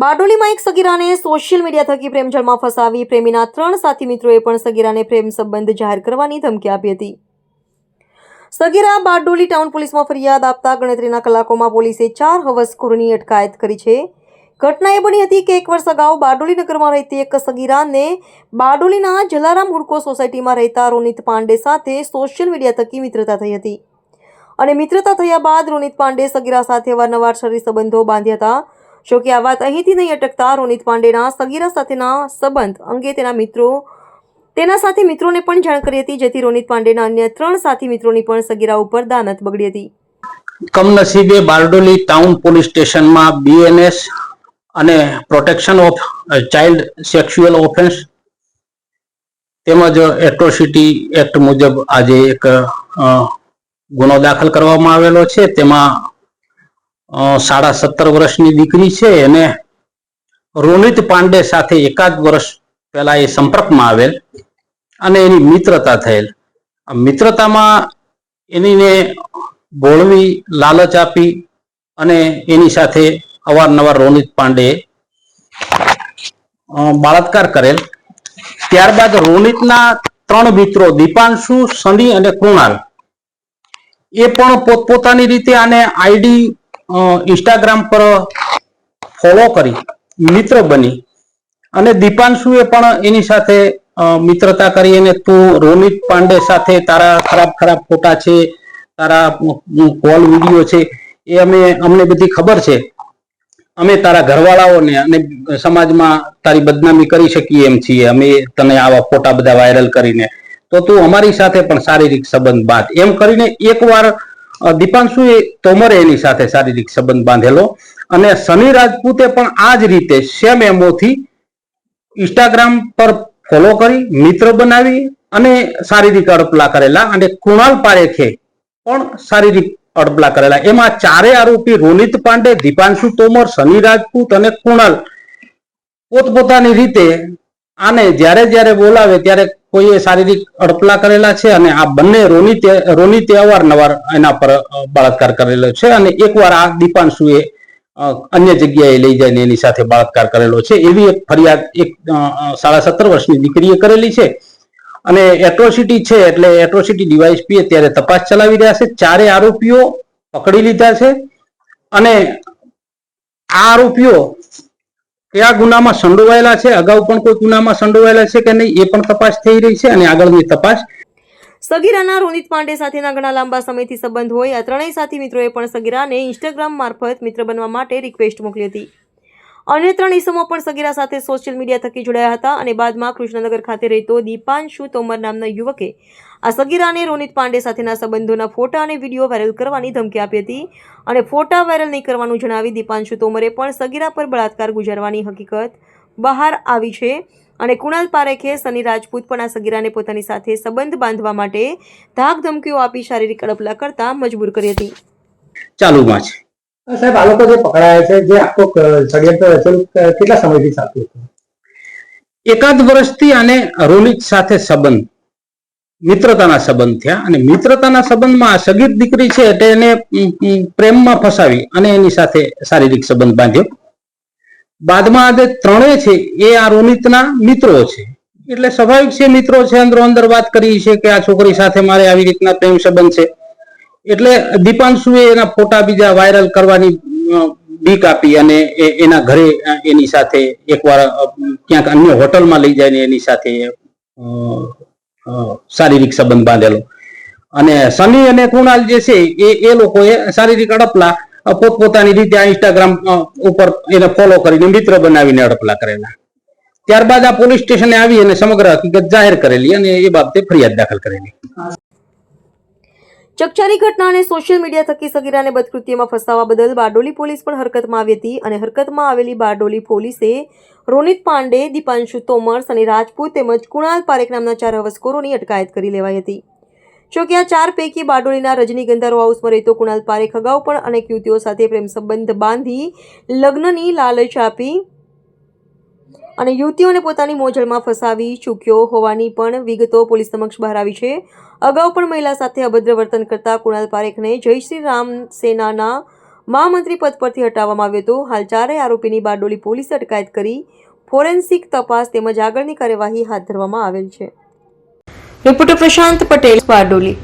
બારડોલીમાં એક સગીરાને social media થકી પ્રેમજળમાં ફસાવી પ્રેમીના ત્રણ સાથી મિત્રોએ પણ સગીરાને પ્રેમ સંબંધ જાહેર કરવાની ધમકી આપી હતી. સગીરા બારડોલી ટાઉન પોલીસમાં ફરિયાદ આપતા ગણતરીના કલાકોમાં પોલીસે ચાર હવસખોરોની અટકાયત કરી છે. ઘટના એ બની હતી કે એક વર્ષ અગાઉ બારડોલી નગરમાં રહેતી એક સગીરાને બારડોલીના જલારામ હુડકો સોસાયટીમાં રહેતા રોનિત પાંડે સાથે સોશિયલ મીડિયા થકી મિત્રતા થઈ હતી. અને મિત્રતા થયા બાદ રોનિત પાંડે સગીરા સાથે અવારનવાર શરીર સંબંધો બાંધ્યા હતા. જો કે આ વાત અહીંથી નહીં અટકતા? રોનિત પાંડેના સગીરા સાથેના સંબંધ અંગે તેના મિત્રો, તેના સાથે મિત્રોને પણ જાણ કરી હતી, જેથી રોનિત પાંડેના અન્ય ત્રણ સાથી મિત્રોની પણ સગીરા ઉપર દાનત બગડી હતી. કમનસીબે બારડોલી ટાઉન પોલીસ સ્ટેશનમાં બીએનએસ અને protection of child sexual offence તેમજ એટ્રોસિટી એક્ટ મુજબ આજે એક ગુનો દાખલ કરવામાં આવેલો છે. તેમાં સાડા સત્તર વર્ષની દીકરી છે અને રોનિત પાંડે સાથે એકાદ વર્ષ પહેલા એ સંપર્કમાં આવેલ અને એની મિત્રતા થયેલ. મિત્રતામાં એનીને ભોળવી લાલચ આપી અને એની સાથે અવારનવાર રોનિત પાંડે બળાત્કાર કરેલ. ત્યારબાદ રોનિતના ત્રણ મિત્રો દીપાંશુ, સની અને કૃણાલ. એ પણ પોતપોતાની રીતે આને આઈડી ઇન્સ્ટાગ્રામ પર ફોલો કરી, મિત્ર બની. અને દીપાંશુએ પણ એની સાથે મિત્રતા કરી અને તું રોનિત પાંડે સાથે તારા ખરાબ ખરાબ ફોટા છે, તારા કોલ વીડિયો છે, એ અમે, અમને બધી ખબર છે. અમે તારા ઘરવાળાઓને અને સમાજમાં તારી બદનામી કરી શકીએ એમ છીએ. અમે તને આવા ફોટા બધા વાયરલ કરીને. તો તું અમારી સાથે પણ શારીરિક સંબંધ બાદ એમ કરીને એકવાર અ, દીપાંશુએ તોમરે એની સાથે શારીરિક સંબંધ બાંધેલો અને સની રાજપૂતે પણ આ જ રીતે સેમ એમોથી ઇન્સ્ટાગ્રામ પર ફોલો કરી મિત્ર બનાવી અને શારીરિક અડપલા કરેલા અને કૃણાલ પારેખે પણ શારીરિક અડપલા કરેલા. એમાં ચારે આરોપી રોનિત પાંડે દીપાંશુ તોમર સની રાજપૂત અને કૃણાલ પોતપોતાની રીતે આને જ્યારે જ્યારે બોલાવે ત્યારે કોઈએ શારીરિક અડપલા કરેલા છે અને આ બંને રોની રોની તે અવારનવાર એના પર બળાત્કાર કરેલો છે અને એકવાર આ દીપાંશુએ અન્ય જગ્યાએ લઈ જઈને એની સાથે બળાત્કાર કરેલો છે. એવી એક ફરિયાદ એક સાડા સત્તર વર્ષની દીકરીએ કરેલી છે અને એટ્રોસિટી છે એટલે એટ્રોસિટી ડીવાયસપી ત્યારે તપાસ ચલાવી રહ્યા છે. ચારે આરોપીઓ પકડી લીધા છે અને આ આરોપીઓ કયા ગુનામાં સંડોવાયેલા છે? અગાઉ પણ કોઈ ગુનામાં સંડોવાયેલા છે કે નહીં? એ પણ તપાસ થઈ રહી છે અને આગળની તપાસ સગીરાના રોનિત પાંડે સાથેના ઘણા લાંબા સમયથી સંબંધ હોય. આ ત્રણેય સાથી મિત્રોએ પણ સગીરાને ઇન્સ્ટાગ્રામ મારફત મિત્ર બનવા માટે રિક્વેસ્ટ મોકલી હતી. અન્ય ત્રણ ઇસમો પણ સગીરા સાથે સોશિયલ મીડિયા થકી જોડાયા હતા અને બાદમાં કૃષ્ણનગર ખાતે રહેતો દીપાંશુ તોમર નામના યુવકે આ સગીરાને રોનિત પાંડે સાથેના સંબંધોના ફોટા અને વીડિયો વાયરલ કરવાની ધમકી આપી હતી. અને ફોટા વાયરલ નહીં કરવાનું જણાવી દીપાંશુ તોમરે પણ સગીરા પર બળાત્કાર ગુજારવાની હકીકત બહાર આવી છે અને કુણાલ પારેખે સની રાજપૂત પણ આ સગીરાને પોતાની સાથે સંબંધ બાંધવા માટે ધાક ધમકીઓ આપી શારીરિક અડપલા કરતા મજબૂર કરી હતી. ચાલુમાં છે. સાહેબ, આ લોકો જે પકડાયા છે, જે આખો ષડયંત્ર રચેલું કેટલા સમયથી ચાલતું હતું? એકાદ વર્ષથી આને રોનિત સાથે સંબંધ, મિત્રતાના સંબંધ થયા અને મિત્રતાના સંબંધમાં આ સગીર દીકરી છે એટલે એને પ્રેમમાં ફસાવી અને એની સાથે શારીરિક સંબંધ બાંધ્યો. બાદમાં આ જે ત્રણેય છે, એ આ રોનિતના મિત્રો છે. એટલે સ્વાભાવિક છે, મિત્રો છે, અંદરો અંદર વાત કરી છે કે આ છોકરી સાથે મારે આવી રીતના પ્રેમ સંબંધ છે. એટલે દીપાંશુએ એના ફોટા બીજા વાયરલ કરવાની બીક આપી અને એના ઘરે એની સાથે એકવાર ક્યાંક અન્ય હોટલમાં લઈ જઈને એની સાથે શારીરિક સંબંધ બાંધેલો. અને સની અને કૃણાલ જે છે, એ એ લોકોએ શારીરિક અડપલા પોતપોતાની રીતે આ ઇન્સ્ટાગ્રામ ઉપર એને ફોલો કરીને મિત્ર બનાવીને અડપલા કરેલા. ત્યારબાદ આ પોલીસ સ્ટેશને આવી અને સમગ્ર હકીકત જાહેર કરેલી અને એ બાબતે ફરિયાદ દાખલ કરેલી. ચકચારી ઘટના અને સોશિયલ મીડિયા થકી સગીરાને બદકૃત્યમાં ફસાવા બદલ બારડોલી પોલીસ પણ હરકતમાં આવી હતી અને હરકતમાં આવેલી બારડોલી પોલીસે રોનિત પાંડે, દીપાંશુ તોમર અને રાજપૂત તેમજ કુણાલ પારેખ નામના ચાર હવસખોરોની અટકાયત કરી લેવાઈ હતી. જો કે આ ચાર પૈકી બારડોલીના રજનીગંધા રો હાઉસમાં રહેતો કુણાલ પારેખ અગાઉ પણ અનેક યુવતીઓ સાથે પ્રેમ સંબંધ બાંધી લગ્નની લાલચ આપી અને યુવતીઓને પોતાની મોજળમાં ફસાવી ચૂક્યો હોવાની પણ વિગતો પોલીસ સમક્ષ બહાર આવી છે. અગાઉ પણ મહિલા સાથે અભદ્ર વર્તન કરતા કુણાલ પારેખને જય શ્રી રામ સેનાના મહામંત્રી પદ પરથી હટાવવામાં આવ્યો હતો. હાલ ચારેય આરોપીની બારડોલી પોલીસે અટકાયત કરી ફોરેન્સિક તપાસ તેમજ આગળની કાર્યવાહી હાથ ધરવામાં આવેલ છે. રિપોર્ટર પ્રશાંત પટેલ, બારડોલી.